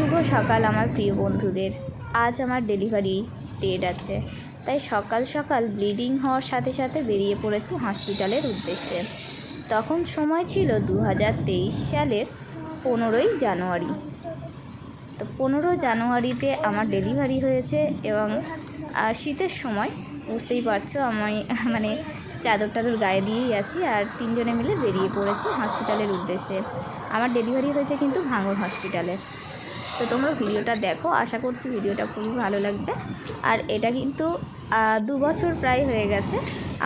শুভ সকাল আমার প্রিয় বন্ধুদের। আজ আমার ডেলিভারি ডেট আছে। তাই সকাল সকাল ব্লিডিং হওয়ার সাথে সাথে বেরিয়ে পড়েছি হসপিটালের উদ্দেশ্যে। তখন সময় ছিল দু হাজার তেইশ সালের পনেরোই জানুয়ারি। তো পনেরো জানুয়ারিতে আমার ডেলিভারি হয়েছে এবং শীতের সময় বুঝতেই পারছ আমি মানে চাদর টাদর গায়ে দিয়েই আছি আর তিনজনে মিলে বেরিয়ে পড়েছি হসপিটালের উদ্দেশ্যে। আমার ডেলিভারি হয়েছে কিন্তু ভাঙর হসপিটালে। তো তোমরা ভিডিওটা দেখো, আশা করছি ভিডিওটা খুবই ভালো লাগবে। আর এটা কিন্তু দু বছর প্রায় হয়ে গেছে।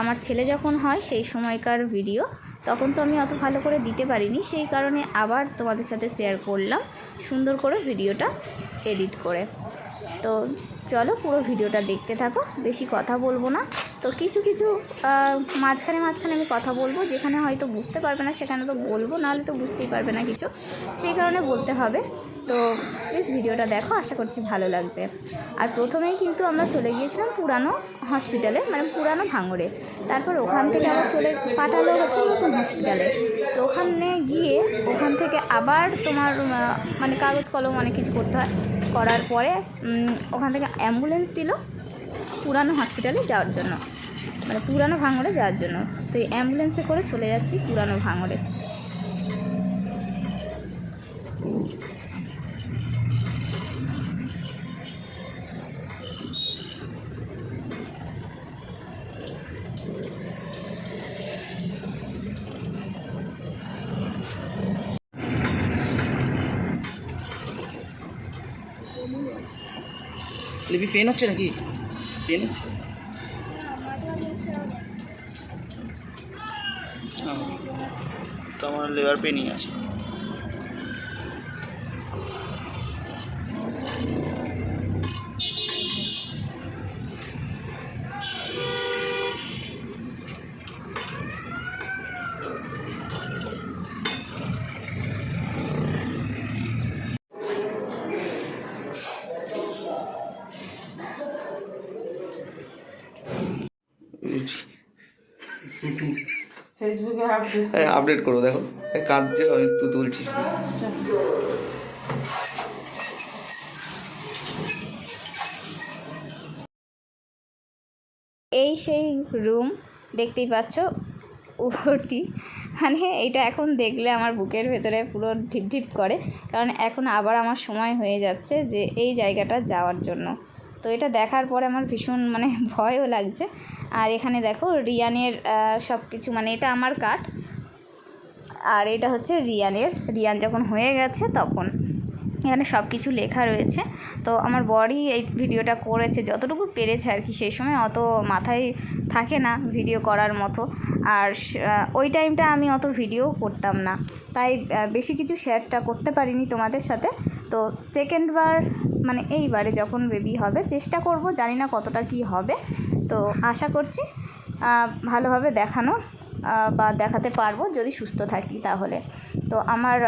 আমার ছেলে যখন হয় সেই সময়কার ভিডিও। তখন তো আমি অত ভালো করে দিতে পারিনি, সেই কারণে আবার তোমাদের সাথে শেয়ার করলাম, সুন্দর করে ভিডিওটা এডিট করে। তো চলো পুরো ভিডিওটা দেখতে থাকো, বেশি কথা বলব না। তো কিছু কিছু মাঝখানে মাঝখানে আমি কথা বলব, যেখানে হয়তো বুঝতে পারবে না, সেখানে তো বলব, নাহলে তো বুঝতেই পারবে না কিছু। সেই কারণে বলতে হবে। তো প্লিজ ভিডিওটা দেখো, আশা করছি ভালো লাগবে। আর প্রথমেই কিন্তু আমরা চলে গিয়েছিলাম পুরানো হসপিটালে মানে পুরানো ভাঙড়ে। তারপর ওখান থেকে আবার চলে পাঠালো হচ্ছে নতুন হসপিটালে তো ওখানে গিয়ে ওখান থেকে আবার তোমার মানে কাগজ, কলম অনেক কিছু করতে হয়। করার পরে ওখান থেকে অ্যাম্বুলেন্স দিল পুরানো হসপিটালে যাওয়ার জন্য। মানে পুরানো ভাঙড়ে যাওয়ার জন্য। তো এই অ্যাম্বুলেন্সে করে চলে যাচ্ছি পুরানো ভাঙড়ে লিপি পেন হচ্ছে নাকি? পেন তো আমার লেবার পেনই আছে। আপডেট করব দেখো। কাঁদছে, আমি তুই তুলছিস এই সেই রুম দেখতেই পাচ্ছ, উপরটি। মানে এটা এখন দেখলে আমার বুকের ভেতরে পুরো ঢিপ ঢিপ করে, কারণ এখন আবার আমার সময় হয়ে যাচ্ছে যে এই জায়গাটা যাওয়ার জন্য। তো এটা দেখার পরে আমার ভীষণ মানে ভয়ও লাগছে। আর এখানে দেখো রিয়ানের সব কিছু মানে এটা আমার কাঠ আর এটা হচ্ছে রিয়ানের। রিয়ান যখন হয়ে গেছে তখন এখানে সব কিছু লেখা রয়েছে। তো আমার বড়ই এই ভিডিওটা করেছে, যতটুকু পেরেছে আর কি। সেই সময় অত মাথায় থাকে না ভিডিও করার মতো। আর ওই টাইমটা আমি অত ভিডিও করতাম না। তাই বেশি কিছু শেয়ারটা করতে পারিনি তোমাদের সাথে। তো সেকেন্ডবার মানে এইবারে যখন বেবি হবে, চেষ্টা করব জানি না কতটা কি হবে। তো আশা করছি ভালোভাবে দেখানোর আহ, বা দেখাতে পারব যদি সুস্থ থাকি তাহলে। তো আমার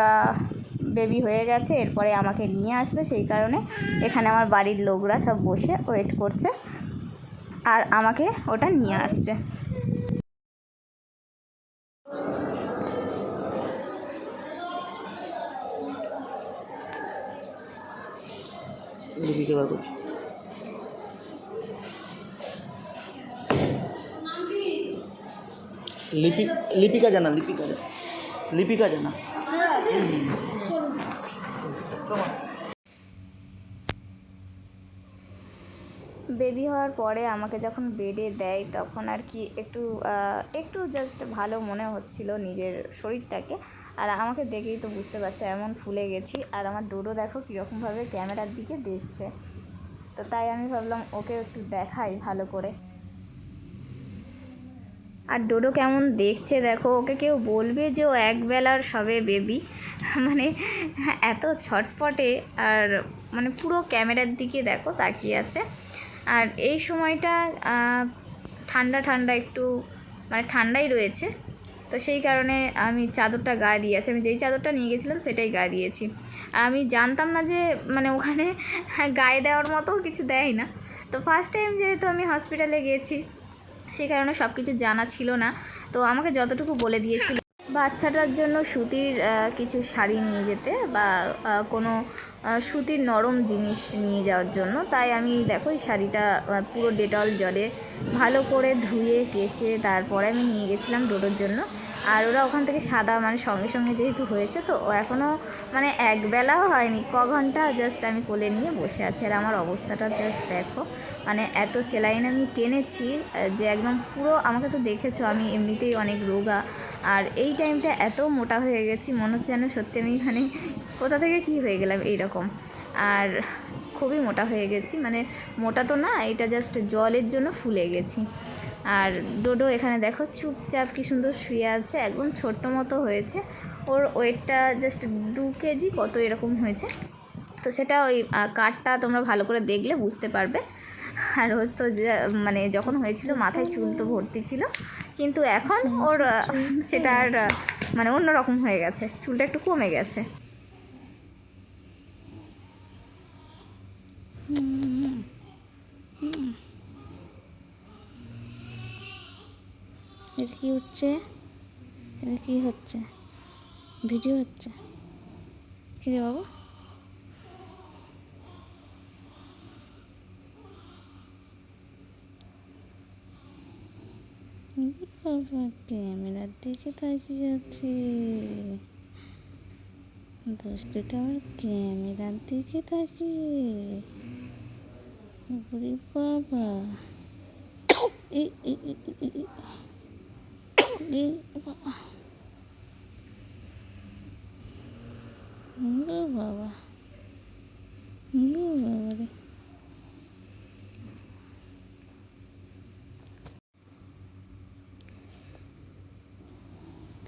বেবি হয়ে গেছে এরপরে আমাকে নিয়ে আসবে সেই কারণে এখানে আমার বাড়ির লোকরা সব বসে ওয়েট করছে আর আমাকে ওটা নিয়ে আসছে। লিপিকে বার করছি? লিপি লিপিকা জানা লিপিকা। জানা লিপিকা জানা। বেবি হওয়ার পরে আমাকে যখন বেডে দেয় তখন আর কি একটু একটু জাস্ট ভালো মনে হচ্ছিল নিজের শরীরটাকে। আর আমাকে দেখেই তো বুঝতে পারছ, এমন ফুলে গেছি। আর আমার ডোডো দেখো কীরকমভাবে ক্যামেরার দিকে দেখছে। তো তাই আমি ভাবলাম ওকে একটু দেখাই ভালো করে। আর ডোডো কেমন দেখছে দেখো, ওকে কেউ বলবে যে ও একবেলার সবে বেবি। মানে এত ছটপটে আর মানে পুরো ক্যামেরার দিকে দেখো তাকিয়ে আছে। আর এই সময়টা ঠান্ডা ঠান্ডা একটু মানে ঠান্ডাই রয়েছে। তো সেই কারণে আমি চাদরটা গায়ে দিয়েছি। আমি যেই চাদরটা নিয়ে গেছিলাম সেটাই গায়ে দিয়েছি। আর আমি জানতাম না যে মানে ওখানে গায়ে দেওয়ার মতো কিছু দেয় না। তো ফার্স্ট টাইম যেহেতু আমি হসপিটালে গেছি সেই কারণে সব কিছু জানা ছিল না। তো আমাকে যতটুকু বলে দিয়েছিল, বাচ্চাটার জন্য সুতির কিছু শাড়ি নিয়ে যেতে বা কোনো সুতির নরম জিনিস নিয়ে যাওয়ার জন্য। তাই আমি, দেখো, এই শাড়িটা পুরো ডেটল জলে ভালো করে ধুয়ে, কেচে তারপরে আমি নিয়ে গেছিলাম ডোডোর জন্য। আর ওরা ওখান থেকে সাদা মানে সঙ্গে সঙ্গে যেহেতু হয়েছে, তো এখনও মানে একবেলাও হয়নি, ক ঘণ্টা জাস্ট আমি কোলে নিয়ে বসে আছি। আর আমার অবস্থাটা জাস্ট দেখো মানে এত সেলাইন আমি টেনেছি যে একদম পুরো আমাকে তো দেখেছ, আমি এমনিতেই অনেক রোগা। আর এই টাইমটা এত মোটা হয়ে গেছি, মনে হচ্ছে যেন সত্যি আমি মানে কোথা থেকে কি হয়ে গেলাম এইরকম। আর খুবই মোটা হয়ে গেছি মানে মোটা তো না, এটা জাস্ট জলের জন্য ফুলে গেছি। আর ডোডো এখানে দেখো, চুপচাপ কি সুন্দর শুয়ে আছে, একদম ছোট্ট মতো হয়েছে। ওর ওয়েটটা জাস্ট দু কেজি কত এরকম হয়েছে। তো সেটা ওই কাঠটা তোমরা ভালো করে দেখলে বুঝতে পারবে। আর ওর তো মানে যখন হয়েছিল মাথায় চুল তো ভর্তি ছিল, কিন্তু এখন ওর সেটা আর মানে অন্যরকম হয়ে গেছে, চুলটা একটু কমে গেছে। এটা কি হচ্ছে? এটা কি হচ্ছে? ভিডিও হচ্ছে? কি রে বাবু? বাবা ক্যামেরার দিকে তাকিয়ে যাচ্ছে দুষ্টুটা আমার ক্যামেরার দিকে তাকিয়ে ওরে বাবা এই এই এই এই, এই, এই। এই বাবা ও বাবা ও বাবা রে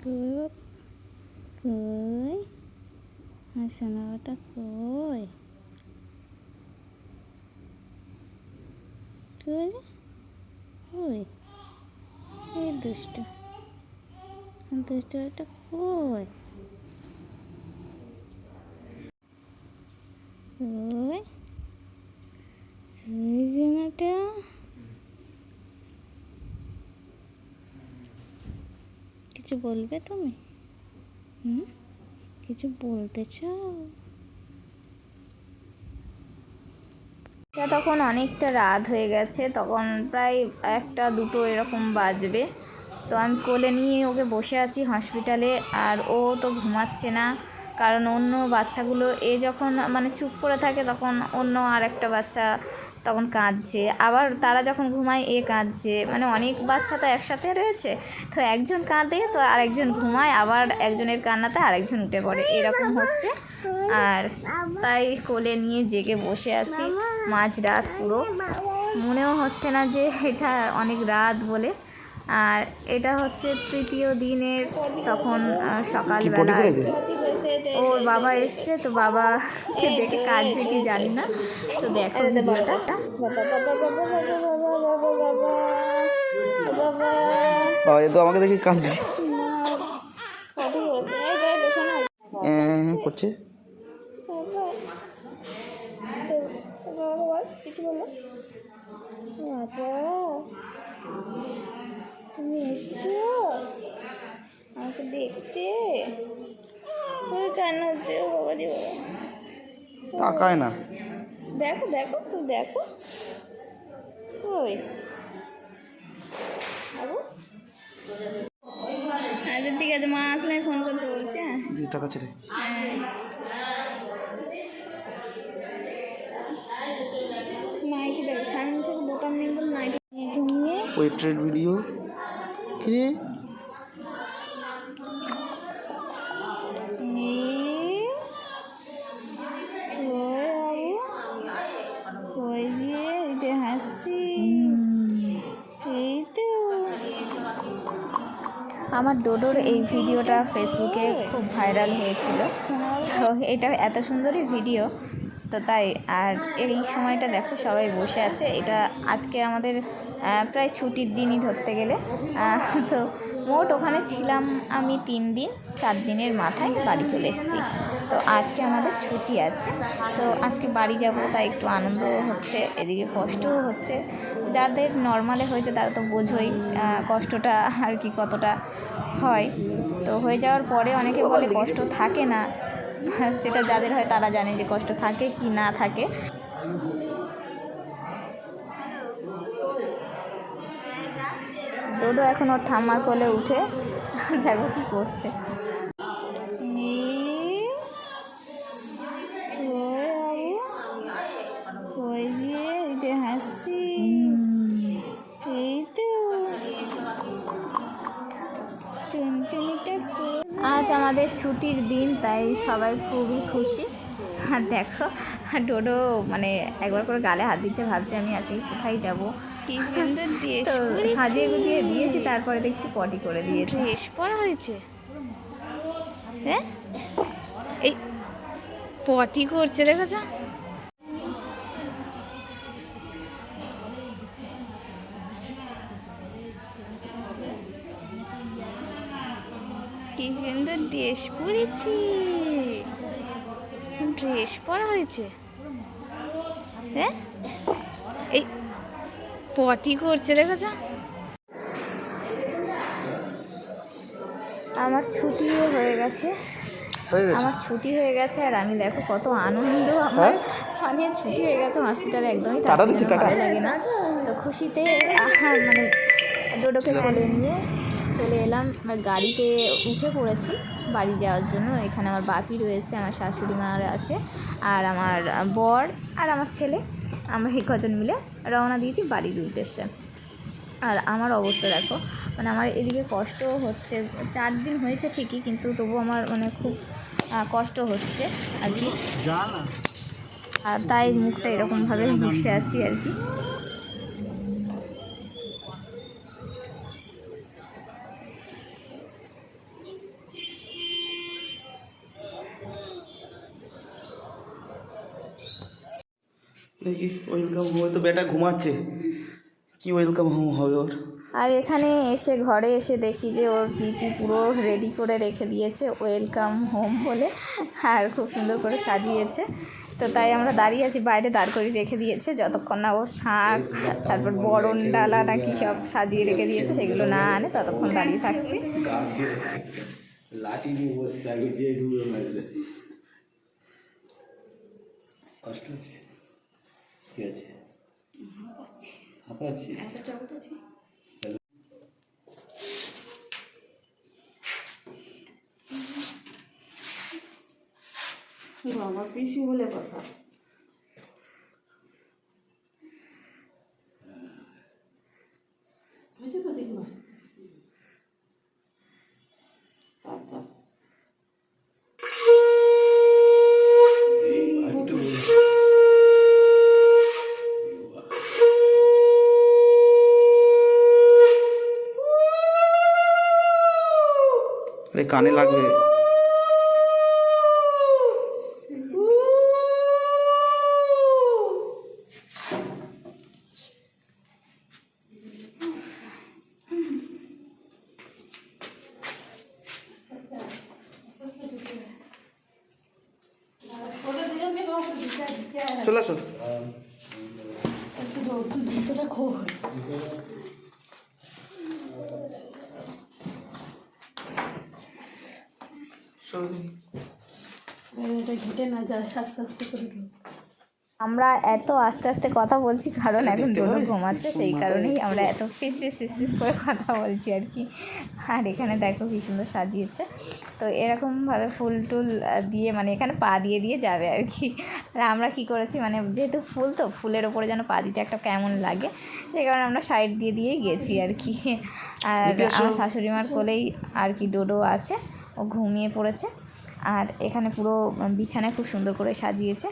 কই বাবা? কই আমার সোনাটা কই কই রে? ওই এই দুষ্ট দুষ্ট একটা কই কই কই জানাটা কিছু বলবে তুমি? হুম? কিছু বলতে চাও? তখন অনেকটা রাত হয়ে গেছে, তখন প্রায় একটা দুটো এরকম বাজবে। তো আমি কোলে নিয়ে ওকে বসে আছি হসপিটালে আর ও তো ঘুমাচ্ছে না, কারণ অন্য বাচ্চাগুলো, এ যখন মানে চুপ করে থাকে, তখন অন্য আর একটা বাচ্চা তখন কাঁদছে। আবার তারা যখন ঘুমায়, এ কাঁদছে। মানে অনেক বাচ্চা তো একসাথে রয়েছে। তো একজন কাঁদে, তো আরেকজন ঘুমায়, আবার একজনের কান্নাতে আরেকজন উঠে পড়ে। এরকম হচ্ছে। আর তাই কোলে নিয়ে জেগে বসে আছি। মাঝ রাত পুরো। মনেও হচ্ছে না যে এটা অনেক রাত বলে। আর এটা হচ্ছে তৃতীয় দিনের তখন সকালবেলা ওর বাবা এসছে তো বাবা দেখে কাঁদছে কি জানি না। তো দেখো ভিডিওটা। ও, এ তো আমাকে দেখি কাঁদছে। করছে? কিছু বলো তুমি এসছো? আমাকে দেখতে? কেন হচ্ছে ও বাবা রে বাবা? তাকায় না। দেখো দেখো তুমি দেখো। বাবু? আচ্ছা ঠিক আছে মা আসলে ফোন করতে বলছে হ্যাঁ। দিদি তাকাচ্ছে রে নাইটি দেখো সামনে থেকে বোতাম নেই বলে নাইটি ঘুমিয়ে। ওয়েট্রেড ভিডিও কি রে এই কই বাবু কই গিয়ে এটা হাসছি এই তো আমার ডোডোর এই ভিডিওটা ফেসবুকে খুব ভাইরাল হয়েছিল। তো এটা এত সুন্দরই ভিডিও, তো তাই আর এই সময়টা দেখো সবাই বসে আছে। এটা আজকে আমাদের প্রায় ছুটির দিনই ধরতে গেলে। তো মোট ওখানে ছিলাম আমি তিন দিন, চার দিনের মাথায় বাড়ি চলে এসেছি। তো আজকে আমাদের ছুটি আছে। তো আজকে বাড়ি যাব, তাই একটু আনন্দ হচ্ছে, এদিকে কষ্টও হচ্ছে। যাদের নর্মালে হয়েছে তারা তো বোঝোই কষ্টটা আর কি কতটা হয়। তো হয়ে যাওয়ার পরে অনেকে বলে কষ্ট থাকে না। সেটা যাদের হয় তারা জানে যে কষ্ট থাকে কি না থাকে। ডোডো এখন ওর ঠাম্মার কোলে উঠে। দেখো কি করছে। হাসছি এই আজ আমাদের ছুটির দিন, তাই সবাই খুবই খুশি। আর দেখো ডোডো মানে একবার করে গালে হাত দিচ্ছে, ভাবছে আমি আজকে কোথায় যাব। কি সুন্দর ড্রেস সাজিয়ে গুজিয়ে দিয়েছি তারপরে দেখছি পটি করে দিয়েছে। ড্রেস পরা হয়েছে? হ্যাঁ? এই পটি করছে দেখেছ কি সুন্দর ড্রেস পরেছি ড্রেস পরা হয়েছে। হ্যাঁ? এই পটি করছে দেখেছ? আমার ছুটিও হয়ে গেছে। আমার ছুটি হয়ে গেছে আর আমি দেখো কত আনন্দ আমার। মানে ছুটি হয়ে গেছে হসপিটালে একদমই। ভালো লাগে না। তো খুশিতে মানে ডোডোকে কোলে নিয়ে চলে এলাম। গাড়িতে উঠে পড়েছি বাড়ি যাওয়ার জন্য। এখানে আমার বাপি রয়েছে আমার শাশুড়ি মা আছে আর আমার বর আর আমার ছেলে। আমরা এই কজন মিলে রওনা দিয়েছি বাড়ির উদ্দেশ্যে। আর আমার অবস্থা দেখো মানে আমার এদিকে কষ্ট হচ্ছে চার দিন হয়েছে ঠিকই কিন্তু তবু আমার মানে খুব কষ্ট হচ্ছে আর কি। আর তাই মুখটা এরকমভাবে বসে আছি আর কি। দেখি ওয়েলকাম হোম তো বেটা ঘুমাচ্ছে। কি ওয়েলকাম হোম হবে ওর? আর এখানে এসে ঘরে এসে দেখি যে ওর পিপি পুরো রেডি করে রেখে দিয়েছে ওয়েলকাম হোম বলে। আর খুব সুন্দর করে সাজিয়েছে। তো তাই আমরা দাঁড়িয়ে আছি বাইরে দাঁড় করে রেখে দিয়েছে যতক্ষণ না ও শাক তারপর বরণ ডালা নাকি সব সাজিয়ে রেখে দিয়েছে সেগুলো না আনে ততক্ষণ দাঁড়িয়ে থাকছি। লাঠি নিয়ে বসে থাকবে যে কষ্ট হচ্ছে। কি আছে? হাঁপাচ্ছি। আমার পিসি বলে কথা। হয়েছে তো দেখবা কানে লাগবে। চলে আসো জুতোটা খোল চলো এটা ঘেটে না যায় আস্তে আস্তে করে আমরা এত আস্তে আস্তে কথা বলছি কারণ এখন ডোডো ঘুমাচ্ছে সেই কারণেই আমরা এত ফিস ফিস ফিস ফিস করে কথা বলছি আর কি। আর এখানে দেখো কি সুন্দর সাজিয়েছে। তো এরকমভাবে ফুল টুল দিয়ে মানে এখানে পা দিয়ে দিয়ে যাবে আর কি। আর আমরা কি করেছি মানে যেহেতু ফুল তো ফুলের ওপরে যেন পা দিতে একটা কেমন লাগে সেই কারণে আমরা সাইড দিয়ে দিয়েই গেছি আর কি। আর আমার শাশুড়ি মার কোলেই আর কি ডোডো আছে। ও ঘুমিয়ে পড়েছে। আর এখানে পুরো বিছানায় খুব সুন্দর করে সাজিয়েছে।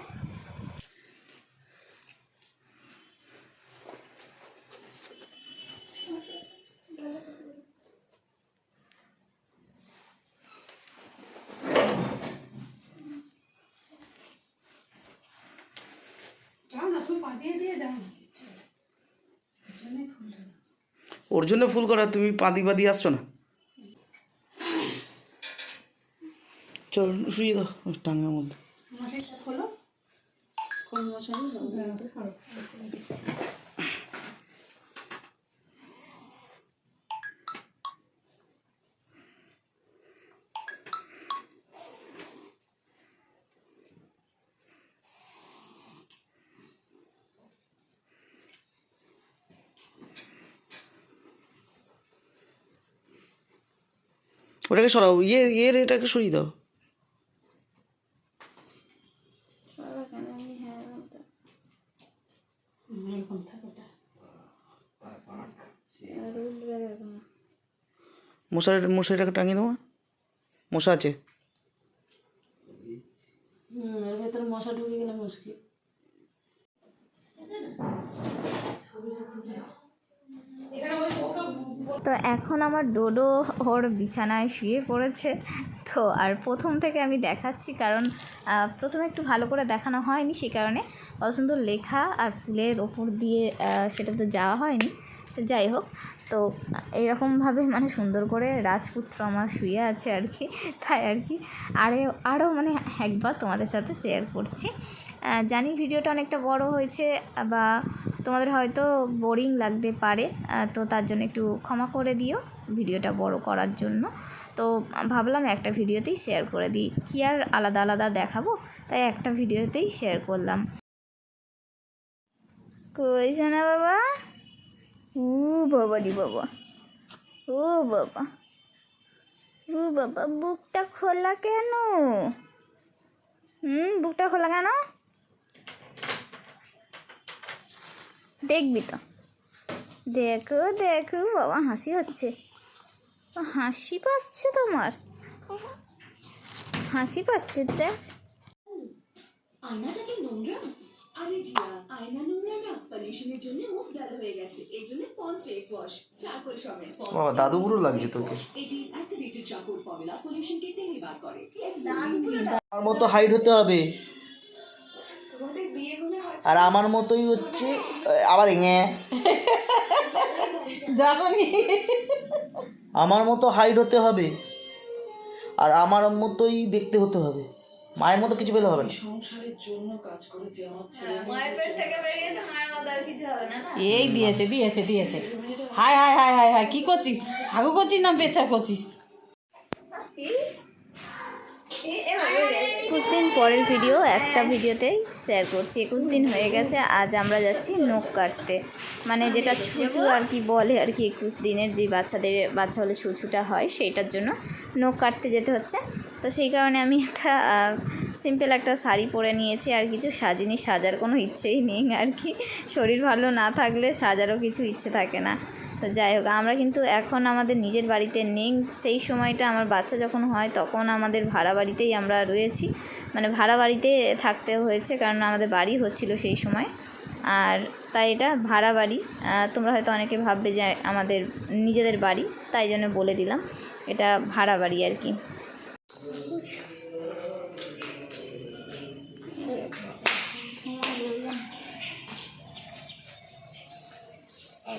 ওর জন্য ফুল করা তুমি পাদি পাদি আসছো না? চল শুয়ে দাও ওই মধ্যে। ওটাকে সরাও ইয়ে ইয়ের এটাকে সরিয়ে দাও এরকম থাকে ওটা মশারি মশারিটাকে টাঙিয়ে দেবো? মশা আছে? হুম এর ভেতরে মশা ঢুকে গেলে মুশকিল। তো এখন আমার ডোডো ওর বিছানায় শুয়ে পড়েছে। তো আর প্রথম থেকে আমি দেখাচ্ছি কারণ প্রথমে একটু ভালো করে দেখানো হয়নি সে কারণে। অত সুন্দর লেখা আর ফুলের ওপর দিয়ে আহ, সেটাতে যাওয়া হয়নি। তো যাই হোক তো এরকমভাবে মানে সুন্দর করে রাজপুত্র আমার শুয়ে আছে আর কি, তাই আর কি। আরে, আরও মানে একবার তোমাদের সাথে শেয়ার করছি। জানি ভিডিওটা অনেকটা বড় হয়েছে, বা তোমাদের হয়তো বোরিং লাগতে পারে তো তার জন্য একটু ক্ষমা করে দিও ভিডিওটা বড় করার জন্য। তো ভাবলাম একটা ভিডিওতেই শেয়ার করে দিই, কি আর আলাদা আলাদা দেখাবো, তাই একটা ভিডিওতেই শেয়ার করলাম। কই না বাবা? উ বাবা রি বাবা। ও বাবা। ও বাবা, বুকটা খোলা কেন? হুম, বুকটা খোলা কেন? দেখবি তো। দেখো দেখো, বাবা, হাসি হচ্ছে। হাসি পাচ্ছে তোমার? হাসি পাচ্ছে, দেখ। আয়নাটা কি নোংরা? আরে জিয়া আয়না নোংরা না? পলিউশনের জন্য মুখ ডাল হয়ে গেছে। এই জন্য পন্স ফেস ওয়াশ চারকোল সমেত বাবা দাদু বুড়ো লাগছে তোকে। এটি অ্যাক্টিভেটেড চারকোল ফর্মুলা পলিউশনকে টেনে বার করে। আমার মতো হাইট হতে হবে। তোমাদের বিয়ে হলে আর আমার মতোই হচ্ছে আবার এঙে। যখনই আমার মতো হাইট হতে হবে। আর আমার মতোই দেখতে হতে হবে। মায়ের মতো কিছু পেলে হবে না এই দিয়েছে দিয়েছে দিয়েছে hi hi hi hi hi কি করছিস হাগু করছিস না পেচ্ছা করছিস একুশ দিন পরের ভিডিও একটা ভিডিওতেই শেয়ার করছি একুশ দিন হয়ে গেছে আজ আমরা যাচ্ছি নখ কাটতে মানে যেটা ছুঁচু আর কি বলে আর কি একুশ দিনের যে বাচ্চাদের বাচ্চা হলে ছুঁচুটা হয় সেইটার জন্য নখ কাটতে যেতে হচ্ছে তো সেই কারণে আমি একটা সিম্পল একটা শাড়ি পরে নিয়েছি আর কিছু সাজিনি, সাজার কোনো ইচ্ছেই নেই আর কি। শরীর ভালো না থাকলে সাজারও কিছু ইচ্ছে থাকে না। তো যাই হোক, আমরা কিন্তু এখন আমাদের নিজের বাড়িতে নেই। সেই সময়টা আমার বাচ্চা যখন হয় তখন আমাদের ভাড়া বাড়িতেই আমরা রয়েছি। মানে ভাড়া বাড়িতে থাকতে হয়েছে কারণ আমাদের বাড়ি হচ্ছিল সেই সময়। আর তাই এটা ভাড়া বাড়ি। তোমরা হয়তো অনেকে ভাববে যে আমাদের নিজেদের বাড়ি, তাই জন্য বলে দিলাম। এটা ভাড়া বাড়ি আর কি।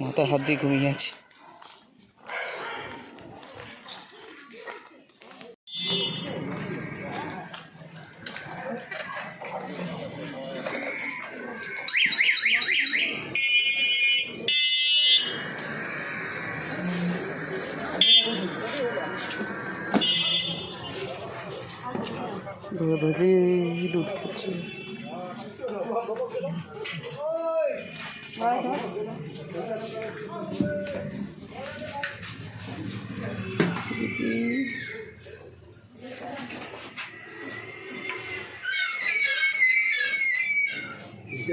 মাথা হাত দিয়ে ঘুমিয়ে আছে। দুধ খাচ্ছে।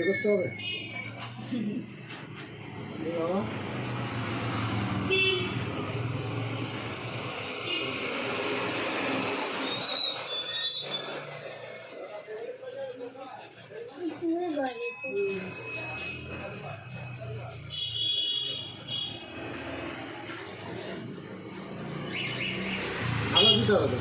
করতে হবে বাবা দিতে হবে।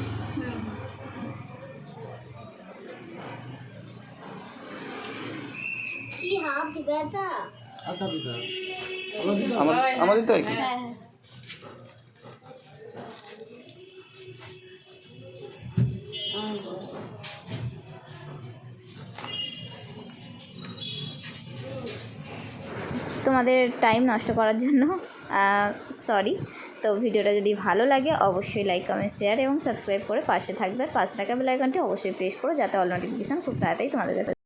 আমাদের তো একই। হ্যাঁ। হ্যাঁ তোমাদের টাইম নষ্ট করার জন্য সরি তো ভিডিওটা যদি ভালো লাগে, অবশ্যই লাইক কমেন্ট শেয়ার এবং সাবস্ক্রাইব করে পাশে থাকবে। পাশে থাকা বেলাইকনটি অবশ্যই প্রেস করো, যাতে অল নোটিফিকেশান খুব তাড়াতাড়ি তোমাদের কাছে